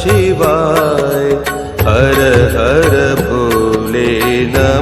शिवाय हर हर भोले नमः।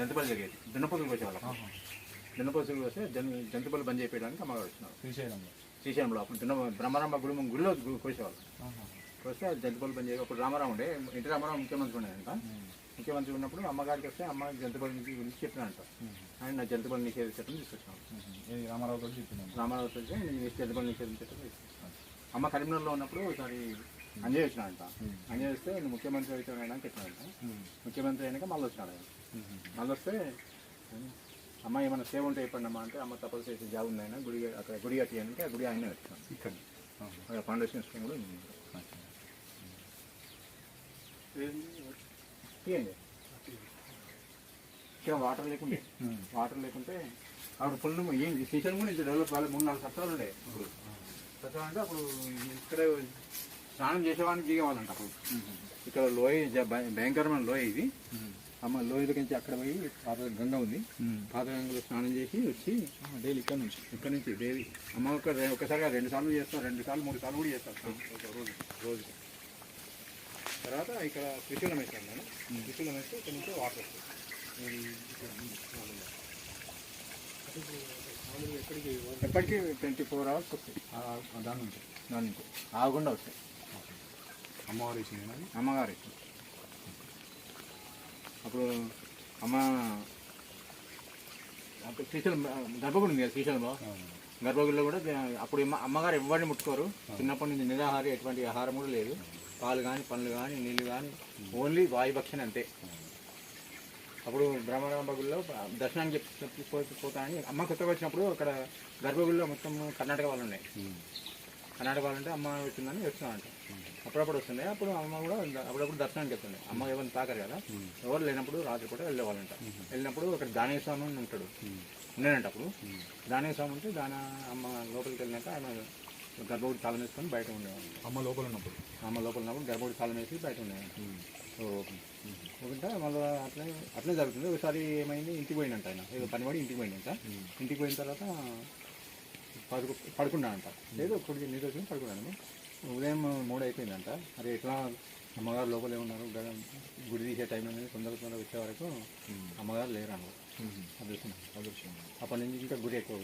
జంతుపల్లి జరిగేది. దున్నపోతులు వచ్చేవాళ్ళం దున్నపోతులు వస్తే జన్ జంతుపల్లి బంద్ చేయడానికి అమ్మగారు వచ్చినారు. శ్రీశైలంలో శ్రీశైలంలో అప్పుడు దున్న బ్రహ్మరాంబ గుడి గుడిలో కోసేవాళ్ళు వస్తే అది జంతుపల్లి బంద్ చేయ అప్పుడు రామారావు ఉండే. ఇంటి రామారావు ముఖ్యమంత్రి ఉండేదంట. ముఖ్యమంత్రి ఉన్నప్పుడు అమ్మగారికి వస్తే అమ్మ జంతుపల్లి నుంచి గురించి చెప్పినంట ఆయన నా జంతుపల్లి నిషేధ చట్టం తీసుకొచ్చాను. రామారావు చెప్తున్నాను రామారావు వచ్చి నేను జంతుపల్లి నిషేధం చట్టం తీసుకొచ్చాను. అమ్మ కరీంనగర్లో ఉన్నప్పుడు ఒకసారి అంజయ్ వచ్చినాడంట. అంజయ్ వస్తే నేను ముఖ్యమంత్రి అవుతాను అని చెప్పాడంట ముఖ్యమంత్రి అయినాక మళ్ళీ వచ్చినాడు ఆయన. మళ్ళీ వస్తే అమ్మ ఏమైనా సేవ ఉంటే చెప్పండి అమ్మ అంటే అమ్మ తపస్సు చేసే జాబ్ ఉంది ఆయన గుడి అక్కడ గుడి కట్టియానికి ఆ గుడి ఆయనే వచ్చినాడు ఇక్కడ. అక్కడ ఫౌండేషన్ స్కీమ్ కూడా ఉంది. తీయండి. ఇక్కడ వాటర్ లేకుండే. వాటర్ లేకుంటే అప్పుడు ఫుల్ ఏం స్టేషన్ కూడా ఇంత డెవలప్ కాలేదు మూడు నాలుగు సత్రాలు ఉండే ఇప్పుడు సత్రాలు అంటే అప్పుడు ఇక్కడే స్నానం చేసేవాడిని దిగేవాళ్ళంట అప్పుడు. ఇక్కడ లోయ భయంకరమైన లోయ ఇది. అమ్మ లోయలకి నుంచి అక్కడ పోయి పాత గంగ ఉంది. పాత గంగలో స్నానం చేసి వచ్చి డైలీ ఇక్కడ నుంచి ఇక్కడ నుంచి దేవి అమ్మ ఒక ఒకసారిగా రెండు సార్లు చేస్తాం రెండు సార్లు మూడు సార్లు కూడా చేస్తాం. ఒక రోజు రోజు. తర్వాత ఇక్కడ త్రిశూలం వేస్తాం నేను త్రిశూలం వేస్తే ఇక్కడ నుంచి వాటర్ ఎప్పటికీ ట్వంటీ ఫోర్ అవర్స్ వస్తాయి. దాని నుంచి? దాని నుంచి. ఆగకుండా వస్తాయి. అమ్మవారు అమ్మగారి అప్పుడు అమ్మ శ్రీశైలం గర్భగుడి ఉంది కదా శ్రీశైలంలో గర్భగుడిలో కూడా అప్పుడు అమ్మ- అమ్మగారు ఎవరిని ముట్టుకోరు. చిన్నప్పటి నుంచి నిరాహారి ఎటువంటి ఆహారం కూడా లేదు. పాలు కానీ పండ్లు కానీ నీళ్ళు కానీ ఓన్లీ వాయుభక్షణ అంతే. అప్పుడు బ్రహ్మరాంబ గుడిలో దర్శనానికి పోతానని అమ్మ కొత్తగా వచ్చినప్పుడు అక్కడ గర్భగుడిలో మొత్తం కర్ణాటక వాళ్ళు ఉన్నాయి కర్ణాటక వాళ్ళు అంటే అమ్మ వచ్చిందని వస్తున్నారంట అప్పుడప్పుడు వస్తుండే. అప్పుడు అమ్మ కూడా అప్పుడప్పుడు దర్శనానికి వెళ్తుండే. అమ్మ ఎవరిని తాకరు కదా? ఎవరు లేనప్పుడు రాత్రి పూట వెళ్ళేవాళ్ళంట. వెళ్ళినప్పుడు అక్కడ దానయ్య స్వామి అని ఉంటాడు. ఉన్నాడంట అప్పుడు. దానయ్య స్వామి ఉంటే దాన అమ్మ లోపలికి వెళ్ళినాక ఆమె గర్భగుడి తాళం వేసుకొని బయట ఉండేవాళ్ళు అమ్మ లోపల ఉన్నప్పుడు? అమ్మ లోపల ఉన్నప్పుడు గర్భగుడి తాళం వేసి బయట ఉండేవాళ్ళు సో ఒకట మళ్ళీ అట్లే అట్లే జరుగుతుంది. ఒకసారి ఏమైంది? ఇంటికి పోయినంట ఆయన. ఏదో పని పడి ఇంటికి పోయినంట ఇంటికి పోయిన తర్వాత పడుకు పడుకున్నాడంట. లేదు నీరు వచ్చి పడుకున్నాను ఉదయం మూడు అయిపోయిందంట. అరే ఎట్లా అమ్మగారు లోపలే ఉన్నారు? గుడి తీసే టైం అనేది తొందర తొందర వచ్చే వరకు అమ్మగారు లేరు అన్నారు. అదృష్టం. అదృశ్యం అప్పటి నుంచి ఇంకా గుడి ఎక్కువ.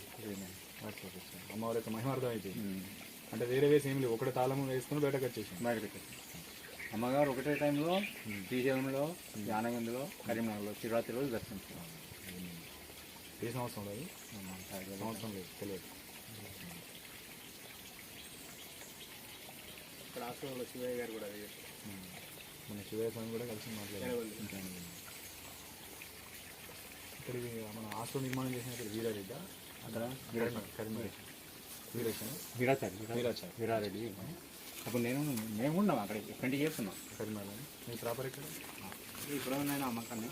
అమ్మవారి యొక్క మహిమార్థం అయిపోయింది అంటే వేరే వేసి ఏం లేవు. ఒకటే తాళం వేసుకుని బయటకు వచ్చేసాం. బయటకు వచ్చేసి. అమ్మగారు ఒకటే టైంలో శ్రీశైలంలో యానగందిలో కరీంనగర్లో శివరాత్రి రోజు దర్శించుకున్నాం ఏ సంవత్సరం లేదు సంవత్సరం లేదు. తెలియదు. ఇక్కడ హాస్పిటల్లో శివయ్య గారు కూడా అదే. మన శివయ్య స్వామి కూడా కలిసి మాట్లాడారు. ఇక్కడికి మన హాస్టల్ నిర్మాణం చేసిన ఇక్కడ వీరారెడ్డి. అక్కడ కరీంనగర్. వీరేశం వీరాచారి వీరాచారి. వీరారెడ్డి. అప్పుడు నేను మేము ఉన్నాం అక్కడ. ఇయర్స్ ఉన్నాం. కరీంనగర్ మీ ప్రాపర్ ఇక్కడ ఇప్పుడు నేను అమ్మకాన్ని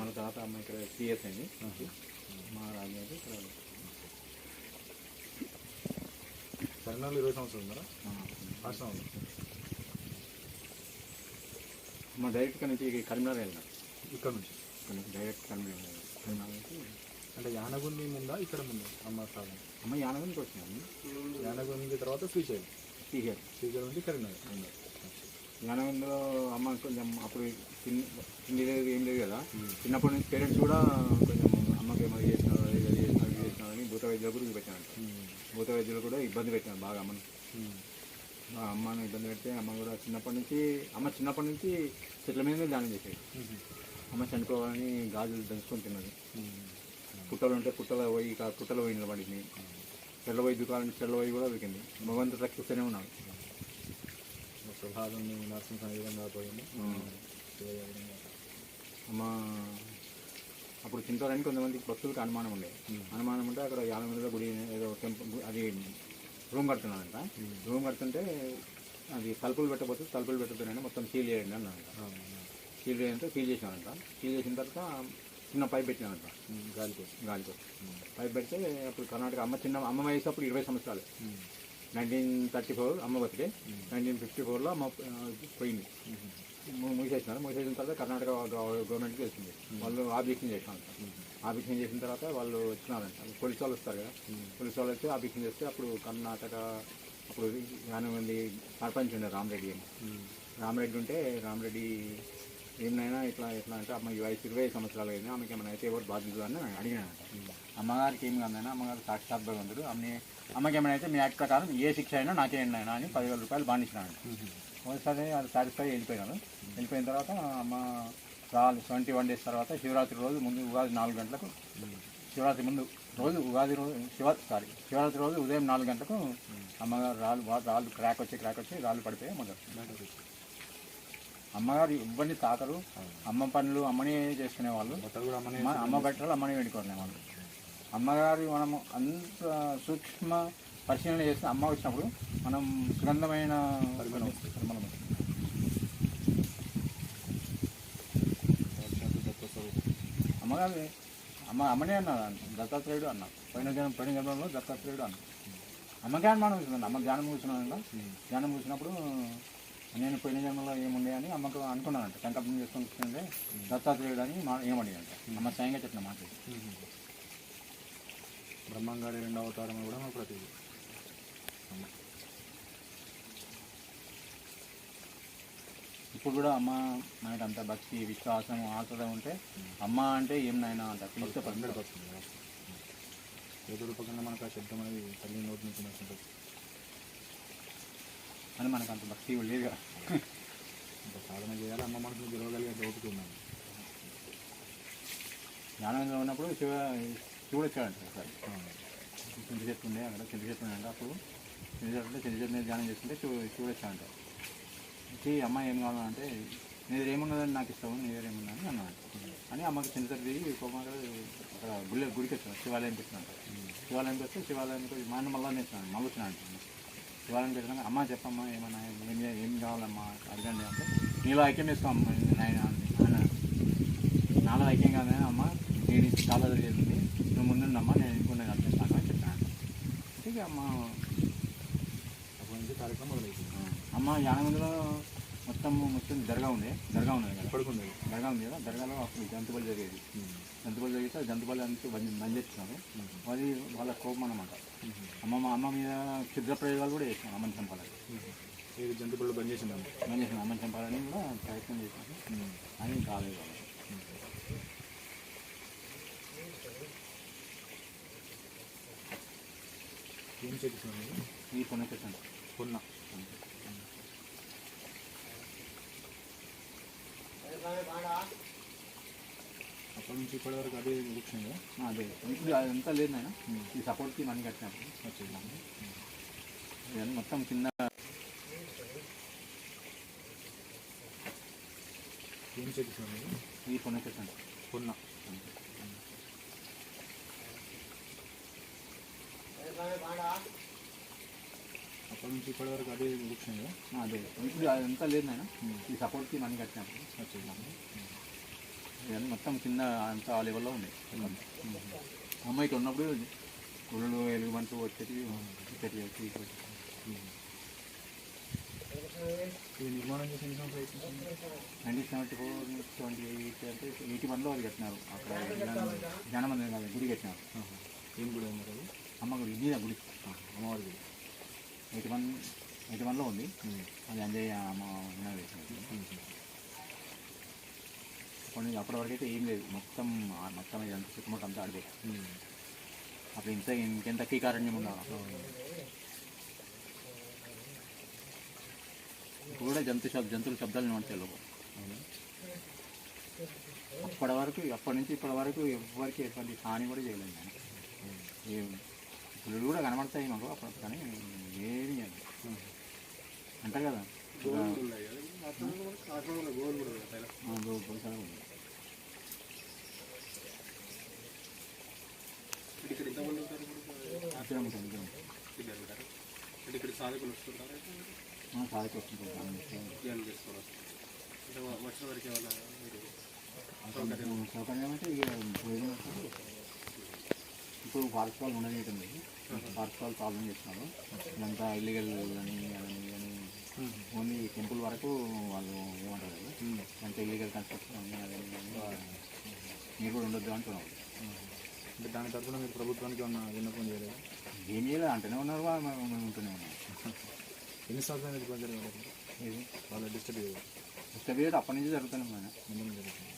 మన తర్వాత అమ్మ ఇక్కడ సిఎస్ అయింది. మా రాజు అయితే ఇక్కడ కరీంనగర్లో ఇరవై సంవత్సరాలు ఉన్నారా? ఉంది మా డైరెక్ట్ నుంచి కరీంనగర్ వెళ్ళినాం. ఇక్కడ నుంచి. ఇక్కడ నుంచి డైరెక్ట్ కరీంనగర్ వెళ్ళినాం. కరీంనగర్ నుంచి అంటే యానగుంది ముందా ఇక్కడ ముందా? అమ్మ స్థానం. అమ్మ యానం నుంచి వచ్చినాము యానగుంది తర్వాత శ్రీశైలం. శ్రీశైలం. శ్రీశైలం నుంచి కరీంనగర్. యానగంలో అమ్మ కొంచెం అప్పుడు తిండి లేదు ఏం లేదు కదా. చిన్నప్పటి నుంచి పేరెంట్స్ కూడా కొంచెం అమ్మకి ఏమో చేసినారు ఇది చేసినారు ఇది చేసినారు అని భూత వైద్యులు కూడా పెట్టానంట భూత వైద్యులు కూడా ఇబ్బంది పెట్టాను బాగా అమ్మని. మా అమ్మని ఇబ్బంది పెడితే అమ్మ కూడా చిన్నప్పటి నుంచి అమ్మ చిన్నప్పటి నుంచి చెట్ల మీదనే ధ్యానం చేసేది. అమ్మ చనిపోవాలని గాజులు దంచుకొని తిన్నది. పుట్టలు ఉంటే పుట్టలో పోయి పుట్టలో పోయి నిలబడింది. చెల్ల పోయి దుకాణం చెల్ల పోయి కూడా దొరికింది. భగవంతుడు రక్షిస్తూనే ఉన్నాడు. సుహాదం నరసింహ విధంగా పోయింది. అమ్మ అప్పుడు చింతవరానికి కొంతమంది భక్తులకు అనుమానం ఉండే. అనుమానం ఉంటే అక్కడ యాదగిరిలో గుడి ఏదో టెంపుల్ అది రూమ్ కడుతున్నానంట రూమ్ కడుతుంటే అది తలుపులు పెట్టబోతే తలుపులు పెట్టబోతున్నాయి మొత్తం సీల్ చేయండి అన్నారంట. సీల్ చేయంటే సీల్ చేసినారంట. సీల్ చేసిన తర్వాత చిన్న పైప్ పెట్టినారంట. గాలి కోసం. గాలితో. పైప్ పెడితే అప్పుడు కర్ణాటక అమ్మ చిన్న అమ్మ వయసు అప్పుడు ఇరవై సంవత్సరాలు. నైన్టీన్ థర్టీ ఫోర్ అమ్మ బతికే నైన్టీన్ ఫిఫ్టీ ఫోర్లో అమ్మ పోయింది. మూసేసినారు. మూసేసిన తర్వాత కర్ణాటక గవ- గవర్నమెంట్కి తెలిసింది వాళ్ళు ఆబ్జెక్షన్ చేసినారు. ఆబ్జెక్షన్ చేసిన తర్వాత వాళ్ళు వచ్చినారంట. పోలీసు వాళ్ళు వస్తారు కదా. పోలీసు వాళ్ళు వచ్చి ఆబ్జెక్షన్ చేస్తే అప్పుడు కర్ణాటక అప్పుడు మంది సర్పంచ్ ఉండే రామరెడ్డి అని. రామరెడ్డి ఉంటే రామరెడ్డి ఏమైనా ఇట్లా ఎట్లా అంటే అమ్మ ఈ వయసు ఇరవై ఐదు సంవత్సరాలు అయింది ఆమెకి ఏమైనా అయితే ఎవరు బాధ్యత అని అడిగినానంట అమ్మగారికి ఏమి కాదైనా అమ్మగారు సాక్షాత్ భగవంతుడు అమ్మ అమ్మకి ఏమైనా అయితే మీ యాక్ట్ ప్రకారం ఏ శిక్ష అయినా నాకేండి అయినా అని పదివేల రూపాయలు బాండించినాడు ఒకసారి అది సాటిస్ఫై వెళ్ళిపోయినాను వెళ్ళిపోయిన తర్వాత అమ్మ రాళ్ళు ట్వంటీ వన్ డేస్ తర్వాత శివరాత్రి రోజు ముందు ఉగాది నాలుగు గంటలకు శివరాత్రి ముందు రోజు ఉగాది రోజు శివ సారీ శివరాత్రి రోజు ఉదయం నాలుగు గంటలకు అమ్మగారు రాళ్ళు రాళ్ళు క్రాక్ వచ్చి క్రాక్ వచ్చి రాళ్ళు పడిపోయి అమ్మగారు అమ్మగారు ఇవ్వని తాతరు అమ్మ పనులు అమ్మనే చేసుకునేవాళ్ళు కూడా అమ్మనే అమ్మ బట్టలు అమ్మనే వాళ్ళు అమ్మగారు మనము అంత సూక్ష్మ పరిశీలన చేస్తే అమ్మ వచ్చినప్పుడు మనం సుగంధమైన పరిమళం పరిమళం వస్తుంది. సాక్షాత్తు దత్త స్వరూపం. అమ్మగారు అమ్మ అమ్మనే అన్నారు దత్తాత్రేయుడు అన్న పైన జన్మ పైన జన్మలో దత్తాత్రేయుడు అన్న అమ్మ జ్ఞానం కూర్చున్నాను అమ్మ జ్ఞానం కూర్చున్నాను జ్ఞానం కూర్చున్నప్పుడు నేను పోయిన జన్మలో ఏముండే అని అమ్మకు అనుకున్నానంట. సంకల్పం చేసుకొని కూర్చుంటే దత్తాత్రేయుడు అని మా ఏమడి అంట అమ్మ స్వయంగా చెప్పిన మాట బ్రహ్మంగారి రెండవ అవతారం కూడా మా ఇప్పుడు కూడా అమ్మ మనకు అంత భక్తి విశ్వాసం ఆసర ఉంటే అమ్మ అంటే ఏం నాయనా అంట? పిలిస్తే హండ్రెడ్ పర్సెంట్ ఏదో రూపకంగా మనకు ఆ శబ్దం అనేది తల్లి నోటి నుంచి వస్తుంటుంది. అని మనకు అంత భక్తి లేదు కదా. ఇంకా సాధన చేయాలి అమ్మ మనసుని గెలవగలిగే ఓపిక ఉన్నాను. జ్ఞానంలో ఉన్నప్పుడు శివ శివుడు వచ్చాడంట సార్. చింత చెట్టు ఉండే అక్కడ చింత చెట్టు ఉండే అప్పుడు చింత చెట్టు చింత చెట్టు మీద ధ్యానం చేస్తుంటే శివుడు శివుడు వచ్చాడంట. వచ్చి అమ్మాయి ఏం కావాలంటే నీ దగ్గర ఏమున్నదని నాకు ఇష్టం నీ దగ్గర ఏమున్నదని అన్నాడు అని అమ్మకి చిన్న చెట్టు దిగి కోమాగా అక్కడ గుళ్ళ గుడికి వచ్చాను శివాలయం పెట్టినాడు శివాలయంకి వస్తే శివాలయానికి మా అన్న మళ్ళీ నేర్చున్నాను మళ్ళీ వచ్చినాడు శివాలయం పెట్టినాక అమ్మ చెప్పమ్మా ఏమన్నా ఏం ఏం కావాలమ్మా అడగండి అంటే నీలో ఐక్యం వేసుకోమ్మా నాయన అంది. నాలో ఐక్యం కాదు అమ్మ నేను చాలా జరిగింది నువ్వు ముందుండమ్మా నేను ఇంకొన్న కలిపిస్తాను అని చెప్పాను అంటే ఇక అమ్మ కార్యక్రమం మొదలైంది. అమ్మ యానమందిలో మొత్తం మొత్తం దర్గా ఉండే దర్గా కదా? ఇప్పటికి ఉంది దర్గా ఉంది కదా? దర్గాలో అప్పుడు జంతుబలి జరిగేది. జంతుబలి జరిగితే జంతుబలి అంతా బంద్ చేస్తున్నారు అది వాళ్ళ కోపం అన్నమాట. అమ్మ మా అమ్మ మీద క్షుద్ర ప్రయోగాలు కూడా చేసినాను అమ్మని చంపాలని. ఇది జంతువులు బంద్ చేసిందాము బంద్ చేసిన అమ్మని చంపాలని కూడా ప్రయత్నం చేశాను అని కాలేదు. ఏం చేపిస్తున్నాను ఈ పునఃకృష్ణ కొన్న అప్పటి నుంచి ఇప్పటి వరకు అదే వృక్షంగా అదే. ఇప్పుడు అదంతా లేదు నాయన. ఈ సపోర్ట్కి మనీ కట్టినప్పుడు వచ్చింది ఇవన్నీ మొత్తం కింద ఏం చేపిస్తున్నాను ఈ పునఃకృష్ణ కొన్న. అప్పటి నుంచి ఇప్పటి వరకు అదే. వృక్షంగా అదే ఇప్పుడు అదంతా లేదు నాయన. ఈ సపోర్ట్కి మనీ కట్టినప్పుడు వచ్చింది ఇవన్నీ మొత్తం కింద అంతా ఆ లెవెల్లో ఉంది. అమ్మాయికి ఉన్నప్పుడు గుళ్ళు ఎలుగుబంట్లు వచ్చేటి ఇక్కడికి వచ్చి. ఇది నిర్మాణం చేసి ఎన్ని సంవత్సరాలు అవుతుంది? Nineteen seventy four twenty eight అంటే ఎయిటీ వన్లో అది కట్టినారు. అక్కడ జ్ఞాన- జ్ఞానమందిరం కాదు గుడి కట్టినారు. ఏం గుడి అది అమ్మ గుడి ఇది గుడి. అమ్మవారి గుడి. ఎయిటీ వన్ ఎయిటీ వన్లో ఉంది. అది అంజయ్య అమ్మ ఉన్నది కొన్ని అప్పటి వరకు అయితే ఏం లేదు. మొత్తం మొత్తం ఇదంతా చుట్టుముట్టు అంతా అడిదే అప్పుడు ఇంత ఇంకెంత కీకారణ్యం ఉండాలి ఇప్పుడు కూడా జంతు శబ్ జంతువుల శబ్దాలు వినబడతాయి లోపల. అప్పటి వరకు అప్పటి నుంచి ఇప్పటి వరకు ఎవరికి ఎటువంటి హాని కూడా చేయలేదు నేను. ఏం పులులు కూడా కనబడతాయి మాకు అప్పుడు కానీ ఏమి చేయలేదు. అంటారు కదా ఇక్కడ సాధకులు వస్తుంటారు ఆ, సాధికి వస్తుంటుంది దాని విషయం. ధ్యానం చేసుకోవాలి అంటే వచ్చిన వరకు ఏమన్నా సౌకర్యం అంటే ఇక భోజనం. ఇప్పుడు ఫారెస్ట్ వాళ్ళు ఉండేటుంది ఫారెస్ట్ వాళ్ళు ప్రాబ్లం చేస్తున్నారు. ఇదంతా ఇల్లీగల్ అని అని అని. ఓన్లీ టెంపుల్ వరకు వాళ్ళు ఏమంటారు కదా? అంత ఇల్లీగల్ కన్స్ట్రక్షన్ అని అదని మీరు కూడా ఉండొద్దు అంటున్నారు. అంటే దాని తరఫున మీరు ప్రభుత్వానికి ఉన్న విన్నపం చేయలేదు? ఏం చేయలేదు అంటూనే ఉన్నారు మేము ఉంటూనే ఉన్నాం ఎన్ని సంవత్సరాలు వాళ్ళ డిస్టర్బ్ చేయదు ఇష్టపీరియడ్ అప్పటి నుంచి జరుగుతున్నాం మనం జరుగుతుంది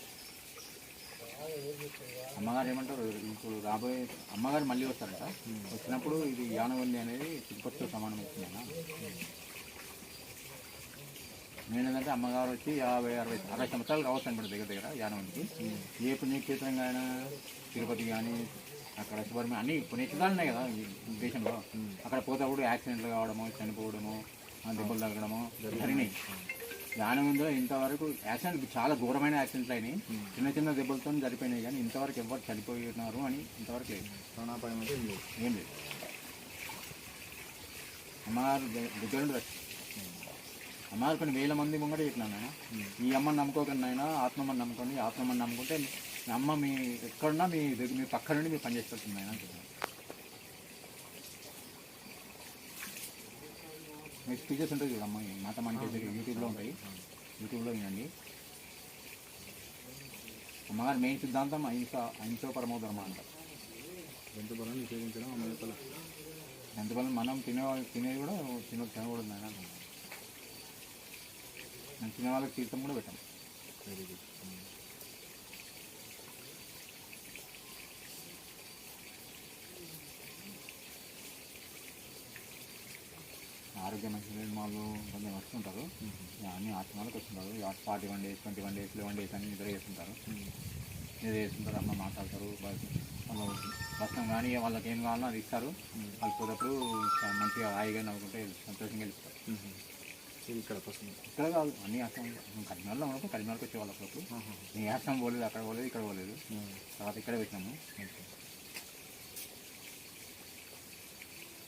అమ్మగారు ఏమంటారు? ఇప్పుడు రాబోయే అమ్మగారు మళ్ళీ వస్తారట. వచ్చినప్పుడు ఇది యానవల్లి అనేది తిరుపతితో సమానం అవుతుందన్న నేను ఏంటంటే అమ్మగారు వచ్చి యాభై అరవై అరవై సంవత్సరాలు కావచ్చు అనమాట దగ్గర దగ్గర యానవల్లికి. ఏ పుణ్యక్షేత్రంగా అయినా తిరుపతి కానీ అక్కడ శుభ్రమే అన్ని పుణ్యక్షేత్రాలు ఉన్నాయి కదా ఈ దేశంలో. అక్కడ పోతప్పుడు యాక్సిడెంట్లు కావడము చనిపోవడము దెబ్బలు తగ్గడము జరిగినాయి యానవంలో ఇంతవరకు యాక్సిడెంట్ చాలా ఘోరమైన యాక్సిడెంట్లు అయినాయి. చిన్న చిన్న దెబ్బలతో సరిపోయినాయి కానీ ఇంతవరకు ఎవరు చనిపోయినారు అని ఇంతవరకు లేదు. ప్రాణాపాయం అంటే ఏం లేదు. ఏం లేదు. అమ్మగారు దగ్గర నుండి అమ్మగారు కొన్ని వేల మంది ముంగట చెప్పినాను నాయన. ఈ అమ్మని నమ్ముకోకండి నాయన ఆత్మమ్మని నమ్ముకోండి ఆత్మమ్మని నమ్ముకుంటే మీ అమ్మ మీ ఎక్కడున్నా మీ దగ్గర మీ పక్క నుండి మీరు పనిచేసి పెడుతుంది అని మీ స్పీచెస్ ఉంటాయి చూడు అమ్మ మాట మనకి యూట్యూబ్లో ఉంటాయి. యూట్యూబ్లో వినండి. అమ్మగారు మెయిన్ సిద్ధాంతం అహింస అహింస పరమో ధర్మ అంటారు ఎంత బలం నిషేధించడం అమ్మ మనం తినే తినేది కూడా తిన తినకూడదు నాయన. నేను తినే వాళ్ళకి తీర్థం కూడా పెట్టాం. వెరీ గుడ్ ఆరోగ్య మంచి వాళ్ళు కొంచెం వస్తుంటారు. అన్ని ఆశ్రమాలకు వస్తుంటారు. Forty one days twenty one days eleven days అని నిద్ర చేస్తుంటారు. నిద్ర చేస్తుంటారు అమ్మ మాట్లాడతారు వాళ్ళు భక్షణం కానీ వాళ్ళకి ఏం కావాలో అది ఇస్తారు. వాళ్ళు పోతప్పుడు మంచిగా హాయిగా నవ్వుకుంటే సంతోషంగా వెళ్తారు ఇది ఇక్కడ ఇక్కడ కాదు అన్ని ఆశ్రమం కరీంనగర్లో ఉన్నప్పుడు కరీంనగర్కి వచ్చేవాళ్ళు అప్పుడప్పుడు. ఈ ఆశ్రమం పోలేదు అక్కడ పోలేదు ఇక్కడ పోలేదు. తర్వాత ఇక్కడే పెట్టినాము.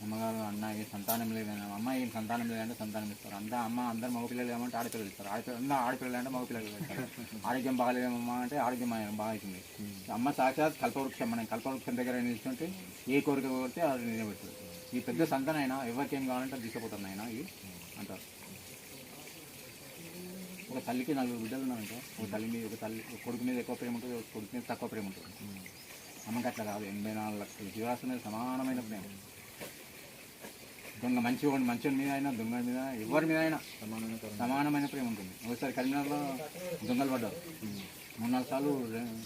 అమ్మగారు అన్న ఏం సంతానం లేదని అమ్మ ఏం సంతానం లేదంటే సంతానం ఇస్తారు. అంతా అమ్మ అందరు మగపిల్లలు ఏమంటే ఆడపిల్లలు ఇస్తారు. ఆడపిల్ల అందరూ ఆడపిల్లలు అంటే మగపిల్లలు ఇస్తారు. ఆరోగ్యం బాగాలేదమ్మా అంటే ఆరోగ్యం బాగా అవుతుంది. అమ్మ సాక్షాత్ కల్పవృక్షం మనం కల్పవృక్షం దగ్గర నిల్చుంటే ఏ కోరిక కోరితే అది నిలబెడుతుంది ఈ పెద్ద సంతానం అయినా ఎవరికి కావాలంటే తీసుకుపోతుంది అయినా ఇది అంటారు. ఒక తల్లికి నలుగురు బిడ్డలు ఉన్నారంటే ఒక తల్లి మీద ఒక తల్లి ఒక కొడుకు మీద ఎక్కువ ప్రేమ ఉంటుంది ఒక కొడుకు మీద తక్కువ ప్రేమ ఉంటుంది. అమ్మకి అట్లా కాదు. ఎనభై నాలుగు లక్షల జీవరాశి మీద సమానమైన ప్రేమ. దొంగ మంచి మంచి మీద అయినా దొంగల మీద ఎవరి మీద అయినా సమానమైన సమానమైన ప్రేమ ఉంటుంది. ఒకసారి కరీంనగర్లో దొంగలు పడ్డారు. మూడు నాలుగు సార్లు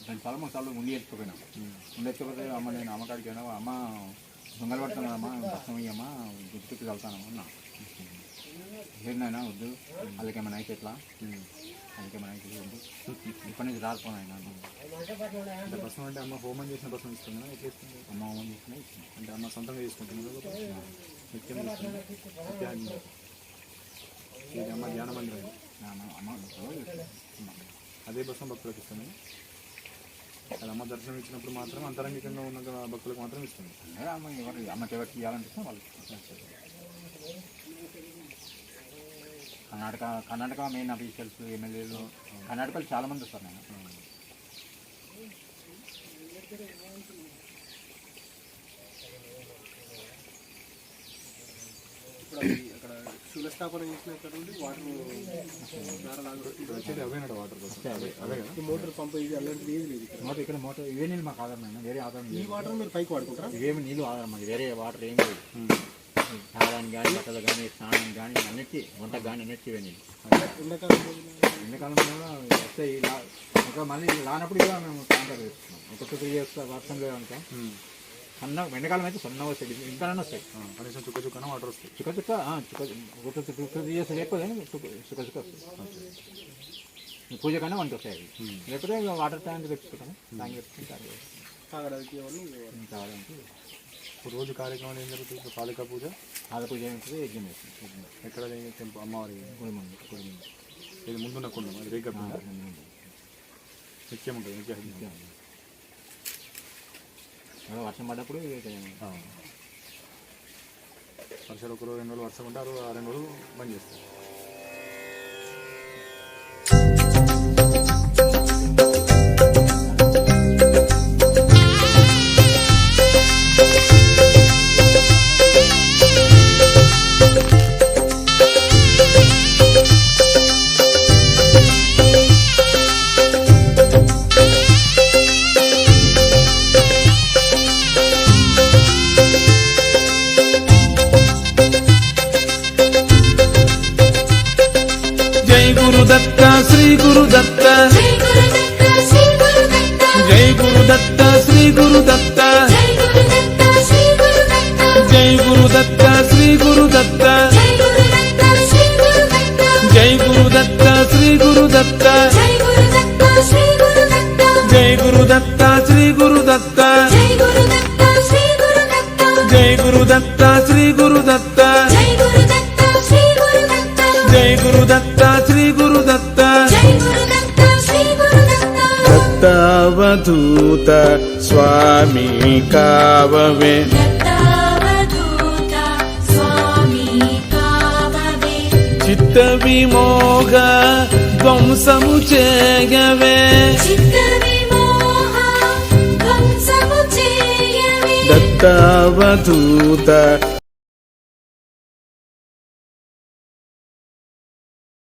రెండు సార్లు మూడు సార్లు ఉండి ఎత్తుకుపోయినా ఉండి ఎత్తుకుపోతే అమ్మ నేను అమ్మకాడికి వెళ్ళా అమ్మ దొంగలు పడుతున్నారమ్మా భక్షం ఇయ్యమ్మా గుర్తుకు వెళ్తాను అన్నా. ఏంటైనా వద్దు. వాళ్ళకేమైనా అయితే ఎట్లా? అయితే వద్దు ఇప్పటి నుంచి రాకపోయినా అంటే భస్మం అంటే అమ్మ హోమం చేసిన భస్మం ఇస్తుందా? ఎట్లా ఇస్తుంది అమ్మ ఓన్ చేసుకుని ఇచ్చింది. అంటే అమ్మ సొంతంగా తీసుకుంటున్నారు నిత్యం తీసుకుంటుంది నిత్యాగ్ని ఇది అమ్మ ధ్యాన మందిరం. అమ్మ. అదే భస్మం భక్తులకు ఇస్తుంది. అది అమ్మ దర్శనం ఇచ్చినప్పుడు మాత్రం అంతరంగికంగా ఉన్న భక్తులకు మాత్రం ఇస్తుంది. అమ్మ ఎవరు అమ్మకి ఎవరికి ఇవ్వాలనిపిస్తే వాళ్ళు. కర్ణాటక కర్ణాటక మెయిన్ అఫీషియల్స్ ఎమ్మెల్యేలు కర్ణాటకలో చాలా మంది వస్తారు నేను. ఇప్పుడు అది అక్కడ శూలస్థాపన చేసినక్కడ నుండి వాటర్ ఇక్కడ వచ్చేది అవేనాడు వాటర్ కోసం. అదే అదే కదా? ఈ మోటార్ పంప్ ఇది అలాంటిది ఏది లేదు ఇక్కడ. మోటార్ ఇక్కడ మోటార్ ఇవే నీళ్ళు మాకు ఆధారం వేరే ఆధారం ఈ వాటర్ మీరు పైకి వాడుకుంటారా? ఇవేమి నీళ్ళు ఆధారం మాకు. వేరే వాటర్ ఏం లేదు. తాగడానికి కానీ బట్టలు కానీ స్నానం కానీ అన్నిటి వంటకు కానీ అన్నిటి ఇవే నీళ్ళు ఎండాకాలం ఎండాకాలంలో కూడా వస్తాయి ఇంకా మళ్ళీ రానప్పుడు ఇక మేము కాంటాక్ట్ చేస్తున్నాం ఒక టూ త్రీ ఇయర్స్ వర్షం లేదంటే సన్న ఎండాకాలం అయితే సన్న వస్తాయి. ఇంకా వస్తాయి. కనీసం చుక్క చుక్కన వాటర్ వస్తాయి. చుక్క చుక్క ఆ, చుక్క ఒక టూ త్రీ ఇయర్స్ లేకపోతే చుక్క చుక్క చుక్క వస్తాయి. పూజ కన్నా మనకి వస్తాయి లేకపోతే ఇక వాటర్ ట్యాంక్ తెచ్చుకుంటాము. ట్యాంక్ తెచ్చుకుంటాం తాగడానికి ఇవన్నీ రోజు కార్యక్రమాలు ఏం జరుగుతుంది? పాలిక పూజ? ఆద పూజ ఉంటుంది యజ్ఞం చేస్తాం యజ్ఞం. ఎక్కడ టెంపుల్ అమ్మవారి గుడి ముందు గుడి ముందు. ఇది ముందున్న కుండం అది ముందు. నిత్యం ఉంటుంది నిత్య. అలా వర్షం పడ్డప్పుడు వర్షాలు ఒక రోజు రెండు రోజులు వర్షం ఉంటే ఆ రెండు రోజులు బంద్ చేస్తారు. గురు దత్త జై గురు దత్త శ్రీ గురు దత్త జై గురు దత్త శ్రీ గురు దత్త జై గురు శ్రీ గురు జై గురు శ్రీ గురు దత్తావధూత స్వామి కావవే చిత్త విమోహ ధ్వంసము చేయవే దత్తావధూత